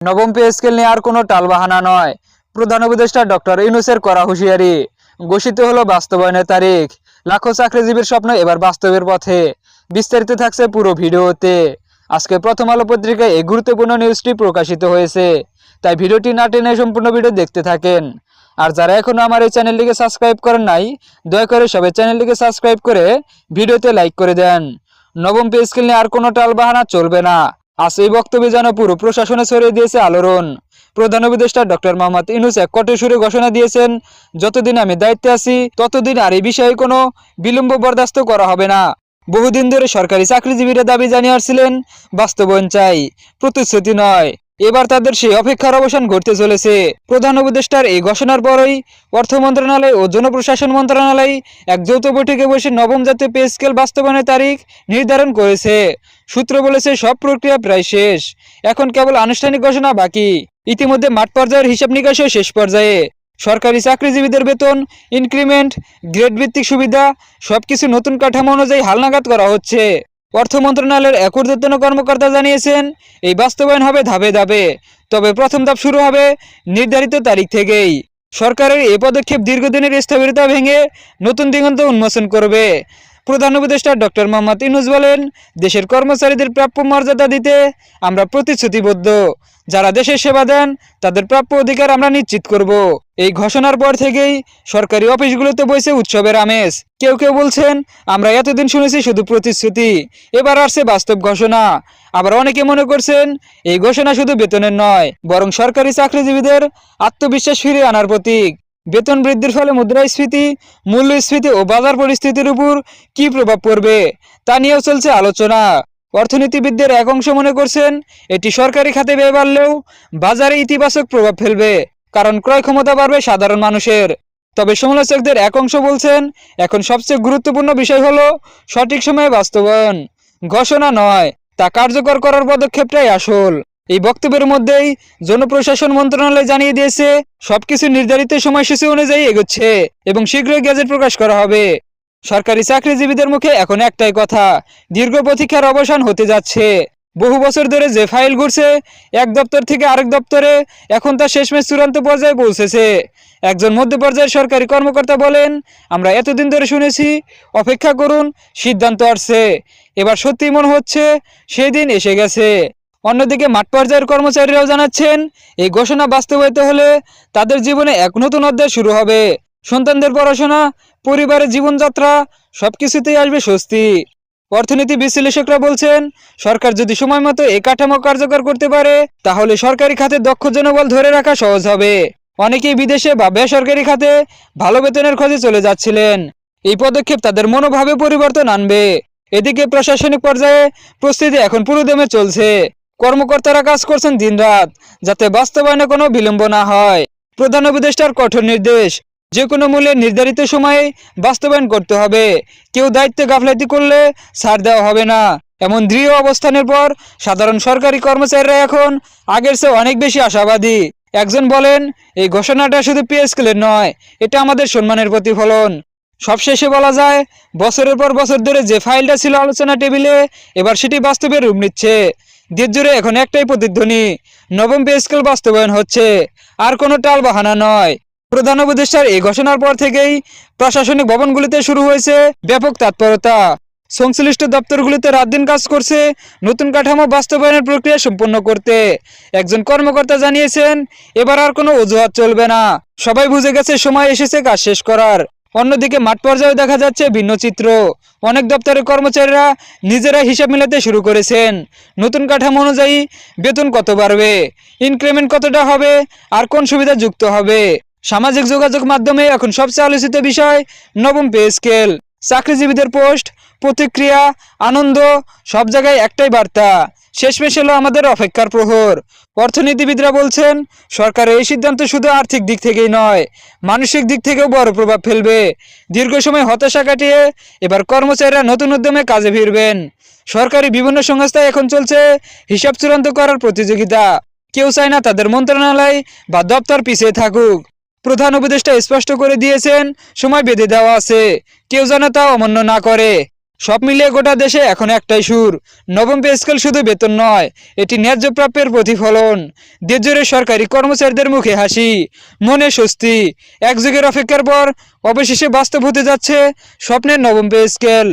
নবম pay scale নিয়ে আর কোনো টালবাহানা নয়। প্রধান উপদেষ্টা ডক্টর ইউনুসের করা হুঁশিয়ারি। ঘোষিত হলো বাস্তবায়নের তারিখ। লাখো চাকরিজীবীর স্বপ্ন এবার বাস্তবের পথে। বিস্তারিত থাকছে পুরো ভিডিওতে। আজকে প্রথম আলো পত্রিকায় এই গুরুত্বপূর্ণ নিউজটি প্রকাশিত হয়েছে। তাই ভিডিওটি না টেনে সম্পূর্ণ ভিডিও দেখতে থাকেন। আর যারা এখনও আমার এই চ্যানেলটিকে সাবস্ক্রাইব করেন নাই, দয়া করে সবাই চ্যানেলটিকে সাবস্ক্রাইব করে ভিডিওতে লাইক করে দেন। নবম পে স্কেল নিয়ে আর কোনো টালবাহানা চলবে না। আজ এই বক্তব্যে যেন পুরো প্রশাসনে ছড়িয়ে দিয়েছে আলোড়ন। প্রধান উপদেষ্টা ডক্টর মোহাম্মদ ইনুস এক সুরে ঘোষণা দিয়েছেন, যতদিন আমি দায়িত্বে আছি, ততদিন আর এই বিষয়ে কোনো বিলম্ব বরদাস্ত করা হবে না। বহুদিন ধরে সরকারি চাকরিজীবীরা দাবি জানিয়ে আসছিলেন, বাস্তবায়ন চাই, প্রতিশ্রুতি নয়। এবার তাদের সেই অপেক্ষার অবসান ঘটতে চলেছে। প্রধান উপদেষ্টার এই ঘোষণার পরই অর্থ মন্ত্রণালয় ও জনপ্রশাসন মন্ত্রণালয় এক যৌথ বৈঠকে বসে নবম জাতীয় পে স্কেল বাস্তবায়নের তারিখ নির্ধারণ করেছে। সূত্র বলেছে সব প্রক্রিয়া প্রায় শেষ। এখন কেবল আনুষ্ঠানিক ঘোষণা বাকি। ইতিমধ্যে মাঠ পর্যায়ের হিসাব নিকাশও শেষ পর্যায়ে। সরকারি চাকরিজীবীদের বেতন ইনক্রিমেন্ট গ্রেড ভিত্তিক সুবিধা, সবকিছু নতুন কাঠামো অনুযায়ী হালনাগাদ করা হচ্ছে। অর্থ মন্ত্রণালয়ের এক ঊর্ধ্বতন কর্মকর্তা জানিয়েছেন, এই বাস্তবায়ন হবে ধাপে ধাপে। তবে প্রথম ধাপ শুরু হবে নির্ধারিত তারিখ থেকেই। সরকারের এ পদক্ষেপ দীর্ঘদিনের স্থবিরতা ভেঙে নতুন দিগন্ত উন্মোচন করবে। প্রধান উপদেষ্টা ডক্টর মোহাম্মদ ইনুস বলেন, দেশের কর্মচারীদের প্রাপ্য মর্যাদা দিতে আমরা প্রতিশ্রুতিবদ্ধ। যারা দেশের সেবা দেন, তাদের প্রাপ্য অধিকার আমরা নিশ্চিত করব। এই ঘোষণার পর থেকেই সরকারি অফিসগুলোতে বসে উৎসবের আমেজ। কেউ কেউ বলছেন, আমরা এতদিন শুনেছি শুধু প্রতিশ্রুতি, এবার আসছে বাস্তব ঘোষণা। আবার অনেকে মনে করছেন, এই ঘোষণা শুধু বেতনের নয়, বরং সরকারি চাকরিজীবীদের আত্মবিশ্বাস ফিরিয়ে আনার প্রতীক। বেতন বৃদ্ধির ফলে মুদ্রাস্ফীতি, মূল্যস্ফীতি ও বাজার পরিস্থিতির উপর কি প্রভাব পড়বে, তা নিয়েও চলছে আলোচনা। অর্থনীতিবিদদের এক অংশ মনে করছেন, এটি সরকারি খাতে ব্যয় বাড়লেও বাজারে ইতিবাচক প্রভাব ফেলবে, কারণ ক্রয় ক্ষমতা বাড়বে সাধারণ মানুষের। তবে সমালোচকদের এক অংশ বলছেন, এখন সবচেয়ে গুরুত্বপূর্ণ বিষয় হলো সঠিক সময়ে বাস্তবায়ন। ঘোষণা নয়, তা কার্যকর করার পদক্ষেপটাই আসল। এই বক্তব্যের মধ্যেই জনপ্রশাসন মন্ত্রণালয় জানিয়ে দিয়েছে, সবকিছু নির্ধারিত সময়সূচি অনুযায়ী এগোচ্ছে এবং শীঘ্রই গ্যাজেট প্রকাশ করা হবে। সরকারি চাকরিজীবীদের মুখে এখন একটাই কথা, দীর্ঘ প্রতীক্ষার অবসান হতে যাচ্ছে। বহু বছর ধরে যে ফাইল ঘুরছে, এক দপ্তর থেকে আরেক দপ্তরে এখন তা শেষমেশ চূড়ান্ত পর্যায়ে পৌঁছেছে। একজন মধ্য পর্যায়ের সরকারি কর্মকর্তা বলেন, আমরা এতদিন ধরে শুনেছি, অপেক্ষা করুন, সিদ্ধান্ত আসছে। এবার সত্যি মনে হচ্ছে সেই দিন এসে গেছে। অন্যদিকে মাঠ পর্যায়ের কর্মচারীরাও জানাচ্ছেন, এই ঘোষণা বাস্তবায়িত হলে তাদের জীবনে এক নতুন অধ্যায় শুরু হবে। সন্তানদের পড়াশোনা, পরিবারের জীবনযাত্রা, সবকিছুতেই আসবে স্বস্তি। অর্থনীতি বিশ্লেষকরা বলছেন, সরকার যদি সময় মতো এই কাঠামো কার্যকর করতে পারে, তাহলে সরকারি খাতে দক্ষ জনবল ধরে রাখা সহজ হবে। অনেকেই বিদেশে বা বেসরকারি খাতে ভালো বেতনের খোঁজে চলে যাচ্ছিলেন। এই পদক্ষেপ তাদের মনোভাবে পরিবর্তন আনবে। এদিকে প্রশাসনিক পর্যায়ে প্রস্তুতি এখন পুরোদমে চলছে। কর্মকর্তারা কাজ করছেন দিনরাত যাতে বাস্তবায়নে কোনো বিলম্ব না হয়। প্রধান উপদেষ্টার কঠোর নির্দেশ, যে কোনো মূল্যে নির্ধারিত সময়ে বাস্তবায়ন করতে হবে। কেউ দায়িত্বে গাফলাতি করলে ছাড় দেওয়া হবে না। এমন দৃঢ় অবস্থানের পর সাধারণ সরকারি কর্মচারীরা এখন আগের চেয়ে অনেক বেশি আশাবাদী। একজন বলেন, এই ঘোষণাটা শুধু পে স্কেলের নয়, এটা আমাদের সম্মানের প্রতিফলন। সবশেষে বলা যায়, বছরের পর বছর ধরে যে ফাইলটা ছিল আলোচনা টেবিলে, এবার সেটি বাস্তবে রূপ নিচ্ছে। দেশ জুড়ে এখন একটাই প্রতিধ্বনি নবম পে স্কেল বাস্তবায়ন হচ্ছে। আর কোনো টাল বাহানা নয়। প্রধান উপদেষ্টার এই ঘোষণার পর থেকেই প্রশাসনিক ভবনগুলিতে শুরু হয়েছে ব্যাপক তৎপরতা। সংশ্লিষ্ট দপ্তরগুলিতে রাত দিন কাজ করছে নতুন কাঠামো বাস্তবায়নের প্রক্রিয়া সম্পন্ন করতে। একজন কর্মকর্তা জানিয়েছেন, এবার আর কোনো অজুহাত চলবে না। সবাই বুঝে গেছে, সময় এসেছে কাজ শেষ করার। অন্যদিকে মাঠ পর্যায়ে দেখা যাচ্ছে ভিন্ন চিত্র। অনেক দপ্তরের কর্মচারীরা নিজেরা হিসাব মেলাতে শুরু করেছেন। নতুন কাঠামো অনুযায়ী বেতন কত বাড়বে? ইনক্রিমেন্ট কতটা হবে? আর কোন সুবিধা যুক্ত হবে? সামাজিক যোগাযোগ মাধ্যমে এখন সবচেয়ে আলোচিত বিষয়, নবম পে স্কেল। চাকরিজীবীদের পোস্ট, প্রতিক্রিয়া, আনন্দ, সব জায়গায় একটাই বার্তা। শেষমেশ হলো আমাদের অপেক্ষার প্রহর। অর্থনীতিবিদরা বলছেন, সরকারের এই সিদ্ধান্ত শুধু আর্থিক দিক থেকেই নয়, মানসিক দিক থেকেও বড় প্রভাব ফেলবে। দীর্ঘ সময় হতাশা কাটিয়ে এবার কর্মচারীরা নতুন উদ্যমে কাজে ফিরবেন। সরকারি বিভিন্ন সংস্থায় এখন চলছে হিসাব চূড়ান্ত করার প্রতিযোগিতা। কেউ চায় না তাদের মন্ত্রণালয় বা দপ্তর পিছিয়ে থাকুক। প্রধান উপদেষ্টা স্পষ্ট করে দিয়েছেন, সময় বেঁধে দেওয়া আছে। কেউ যেন তা অমান্য না করে। সব মিলিয়ে গোটা দেশে এখন একটাই সুর। নবম পে স্কেল শুধু বেতন নয়, এটি ন্যায্য প্রাপ্যের প্রতিফলন। দেশজুড়ে সরকারি কর্মচারীদের মুখে হাসি, মনে স্বস্তি। এক যুগের অপেক্ষার পর অবশেষে বাস্তব হতে যাচ্ছে স্বপ্নের নবম পে স্কেল।